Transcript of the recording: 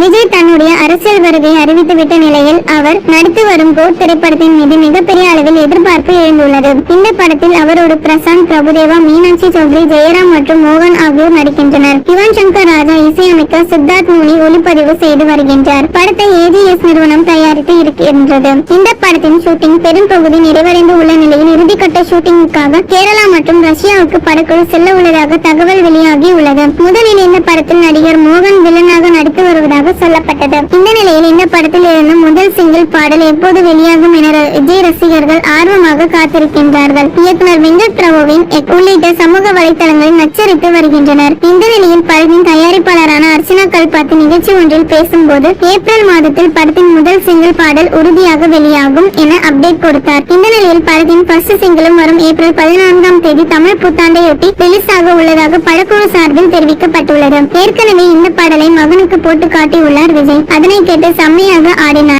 விஜய் தன்னுடைய அரசியல் வருகையை அறிவித்துவிட்ட நிலையில் அவர் நடித்து வரும் கோட் திரைப்படத்தின் மீது மிகப்பெரிய அளவில் எதிர்பார்ப்பு எழுந்துள்ளது. இந்த படத்தில் அவரோடு பிரசாந்த் பிரபுதேவா மீனாட்சி சௌத்ரி ஜெயராம் மற்றும் மோகன் ஆகியோர் நடிக்கின்றனர். யுவன் சங்கர் ராஜா இசையமைக்க சித்தார்த் மூனி ஒளிப்பதிவு செய்து வருகின்றார். படத்தை ஏஜிஎஸ் நிறுவனம் தயாரித்து இருக்கின்றது. இந்த படத்தின் ஷூட்டிங் பெரும் பகுதி நிறைவடைந்து உள்ள நிலையில் இறுதிக்கட்ட ஷூட்டிங்குக்காக கேரளா மற்றும் ரஷ்யாவுக்கு படக்குழு செல்ல உள்ளதாக தகவல் வெளியாகி உள்ளது. முதலில் இந்த படத்தில் நடிகர் மோகன் வில்லனாக சொல்லப்பட்டது. இந்த நிலையில் இந்த படத்தில் இருந்து முதல் சிங்கிள் பாடல் எப்போது வெளியாகும் என விஜய் ரசிகர்கள் ஆர்வமாக காத்திருக்கின்றார்கள். இயக்குனர் வெங்கட் பிரபுவின் உள்ளிட்ட சமூக வலைதளங்களில் நச்சரித்து வருகின்றனர். இந்த நிலையில் படத்தின் தயாரிப்பாளரான அர்ச்சனா கல்பாத்தி நிகழ்ச்சி ஒன்றில் பேசும்போது ஏப்ரல் மாதத்தில் படத்தின் முதல் சிங்கிள் பாடல் உறுதியாக வெளியாகும் என அப்டேட் கொடுத்தார். இந்த நிலையில் படத்தின் ஃபர்ஸ்ட் சிங்கிளும் வரும் ஏப்ரல் பதினான்காம் தேதி தமிழ் புத்தாண்டையொட்டி ரிலீஸ் ஆக உள்ளதாக படக்குழு சார்பில் தெரிவிக்கப்பட்டுள்ளது. ஏற்கனவே இந்த பாடலை மகனுக்கு போட்டு காட்டியுள்ள விஜய் அதனை கேட்டு செம்மையாக ஆடினார்.